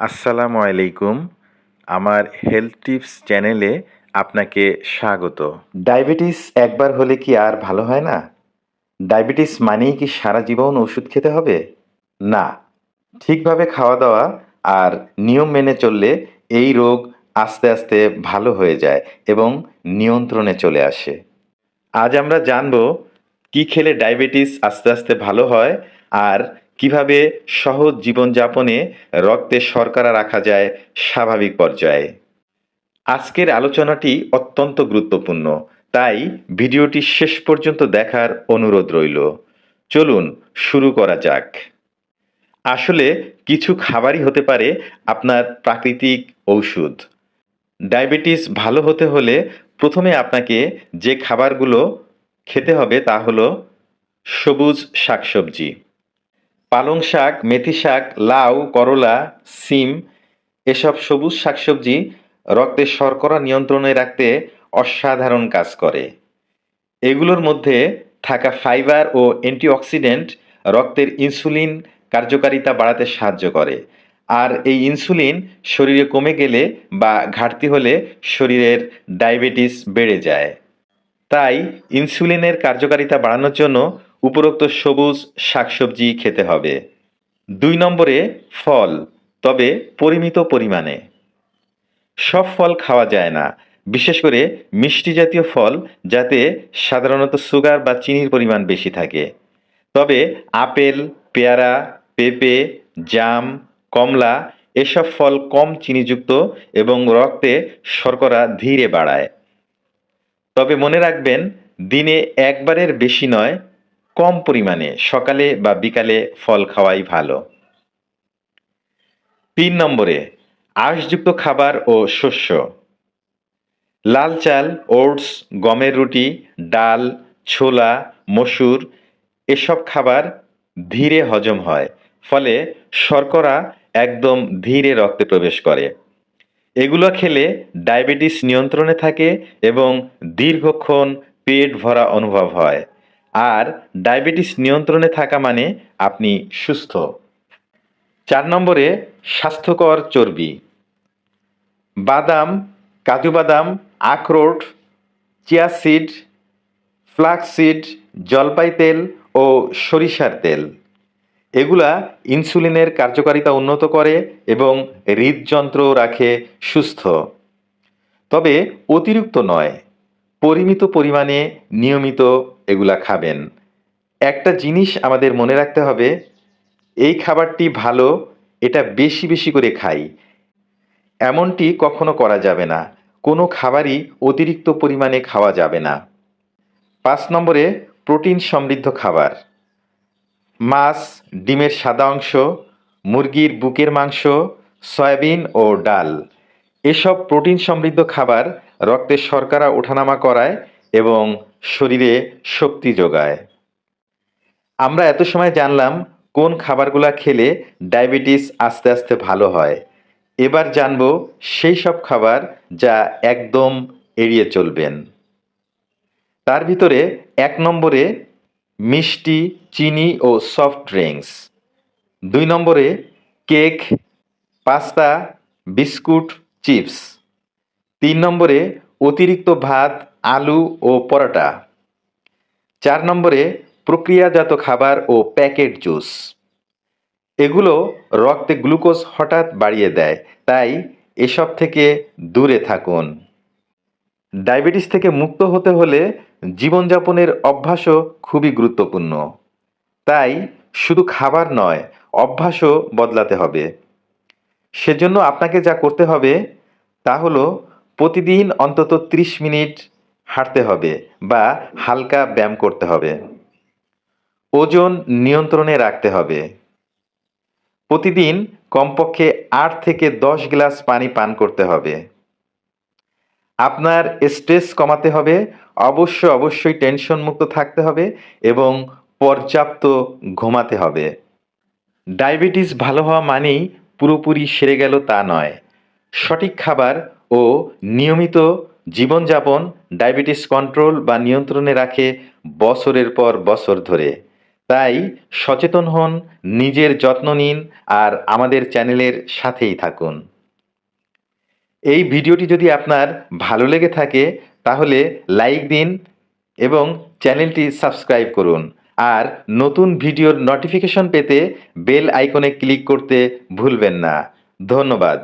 আসসালামু আলাইকুম। আমার হেলথ টিপস চ্যানেলে আপনাকে স্বাগত। ডায়াবেটিস একবার হলে কি আর ভালো হয় না? ডায়াবেটিস মানেই কি সারা জীবন ওষুধ খেতে হবে? না, ঠিকভাবে খাওয়া দাওয়া আর নিয়ম মেনে চললে এই রোগ আস্তে আস্তে ভালো হয়ে যায় এবং নিয়ন্ত্রণে চলে আসে। আজ আমরা জানব কি খেলে ডায়াবেটিস আস্তে আস্তে ভালো হয় আর কীভাবে সহজ জীবনযাপনে রক্তে শর্করা রাখা যায় স্বাভাবিক পর্যায়ে? আজকের আলোচনাটি অত্যন্ত গুরুত্বপূর্ণ, তাই ভিডিওটি শেষ পর্যন্ত দেখার অনুরোধ রইল। চলুন শুরু করা যাক। আসলে কিছু খাবারই হতে পারে আপনার প্রাকৃতিক ঔষধ। ডায়াবেটিস ভালো হতে হলে প্রথমে আপনাকে যে খাবারগুলো খেতে হবে তা হলো সবুজ শাকসবজি। পালং শাক, মেথি শাক, লাউ, করলা, সিম, এসব সবুজ শাকসবজি রক্তে শর্করা নিয়ন্ত্রণে রাখতে অসাধারণ কাজ করে। এগুলোর মধ্যে থাকা ফাইবার ও অ্যান্টিঅক্সিডেন্ট রক্তের ইনসুলিন কার্যকারিতা বাড়াতে সাহায্য করে। আর এই ইনসুলিন শরীরে কমে গেলে বা ঘাটতি হলে শরীরের ডায়াবেটিস বেড়ে যায়। তাই ইনসুলিনের কার্যকারিতা বাড়ানোর জন্য উপরোক্ত সবুজ শাকসবজি খেতে হবে। দুই নম্বরে ফল, তবে পরিমিত পরিমাণে। সব ফল খাওয়া যায় না, বিশেষ করে মিষ্টি জাতীয় ফল, যাতে সাধারণত সুগার বা চিনির পরিমাণ বেশি থাকে। তবে আপেল, পেয়ারা, পেঁপে, জাম, কমলা, এসব ফল কম চিনিযুক্ত এবং রক্তে শর্করা ধীরে বাড়ায়। তবে মনে রাখবেন, দিনে একবারের বেশি নয় কম পরিমাণে সকালে বা বিকালে ফল খাওয়াই ভালো। তিন নম্বরে, আঁশযুক্ত খাবার ও শস্য। লাল চাল, ওটস, গমের রুটি, ডাল, ছোলা, মসুর এসব খাবার ধীরে হজম হয়, ফলে শর্করা একদম ধীরে রক্তে প্রবেশ করে। এগুলো খেলে ডায়াবেটিস নিয়ন্ত্রণে থাকে এবং দীর্ঘক্ষণ পেট ভরা অনুভব হয়। আর ডায়াবেটিস নিয়ন্ত্রণে থাকা মানে আপনি সুস্থ। চার নম্বরে স্বাস্থ্যকর চর্বি। বাদাম, কাজু বাদাম, আখরোট, চিয়া সিড, ফ্লাক্স সিড, জলপাই তেল ও সরিষার তেল। এগুলা ইনসুলিনের কার্যকারিতা উন্নত করে এবং হৃদযন্ত্র রাখে সুস্থ। তবে অতিরিক্ত নয় পরিমিত পরিমাণে নিয়মিত এগুলা খাবেন। একটা জিনিস আমাদের মনে রাখতে হবে, এই খাবারটি ভালো, এটা বেশি বেশি করে খাই। এমনটি কখনো করা যাবে না। কোনো খাবারই অতিরিক্ত পরিমাণে খাওয়া যাবে না। পাঁচ নম্বরে, প্রোটিন সমৃদ্ধ খাবার। মাছ, ডিমের সাদা অংশ, মুরগির বুকের মাংস, সয়াবিন ও ডাল। এসব প্রোটিন সমৃদ্ধ খাবার রক্তে শর্করা ওঠানামা করায় এবং শরীরে শক্তি যোগায়। আমরা এত সময় জানলাম কোন খাবারগুলো খেলে ডায়াবেটিস আস্তে আস্তে ভালো হয়। এবার জানব সেই সব খাবার যা একদম এড়িয়ে চলবেন। তার ভিতরে এক নম্বরে মিষ্টি, চিনি ও সফট ড্রিঙ্কস। দুই নম্বরে কেক, পাস্তা, বিস্কুট, চিপস। তিন নম্বরে অতিরিক্ত ভাত, আলু ও পরোটা। চার নম্বরে প্রক্রিয়াজাত খাবার ও প্যাকেট জুস। এগুলো রক্তে গ্লুকোজ হঠাৎ বাড়িয়ে দেয়, তাই এসব থেকে দূরে থাকুন। ডায়াবেটিস থেকে মুক্ত হতে হলে জীবনযাপনের অভ্যাসও খুবই গুরুত্বপূর্ণ। তাই শুধু খাবার নয়, অভ্যাসও বদলাতে হবে। সেজন্য আপনাকে যা করতে হবে তা হলো প্রতিদিন অন্তত 30 মিনিট হাঁটতে হবে বা হালকা ব্যায়াম করতে হবে। ওজন নিয়ন্ত্রণে রাখতে হবে। প্রতিদিন কমপক্ষে আট থেকে দশ গ্লাস পানি পান করতে হবে। আপনার স্ট্রেস কমাতে হবে, অবশ্য অবশ্যই টেনশন মুক্ত থাকতে হবে এবং পর্যাপ্ত ঘুমাতে হবে। ডায়াবেটিস ভালো হওয়া মানেই পুরোপুরি সেরে গেল তা নয়। সঠিক খাবার ও নিয়মিত জীবনযাপন, ডায়াবেটিস কন্ট্রোল বা নিয়ন্ত্রণে রাখে বছরের পর বছর ধরে। তাই সচেতন হন, নিজের যত্ন নিন আর আমাদের চ্যানেলের সাথেই থাকুন। এই ভিডিওটি যদি আপনার ভালো লেগে থাকে, তাহলে লাইক দিন এবং চ্যানেলটি সাবস্ক্রাইব করুন। আর নতুন ভিডিওর নোটিফিকেশন পেতে বেল আইকনে ক্লিক করতে ভুলবেন না। ধন্যবাদ।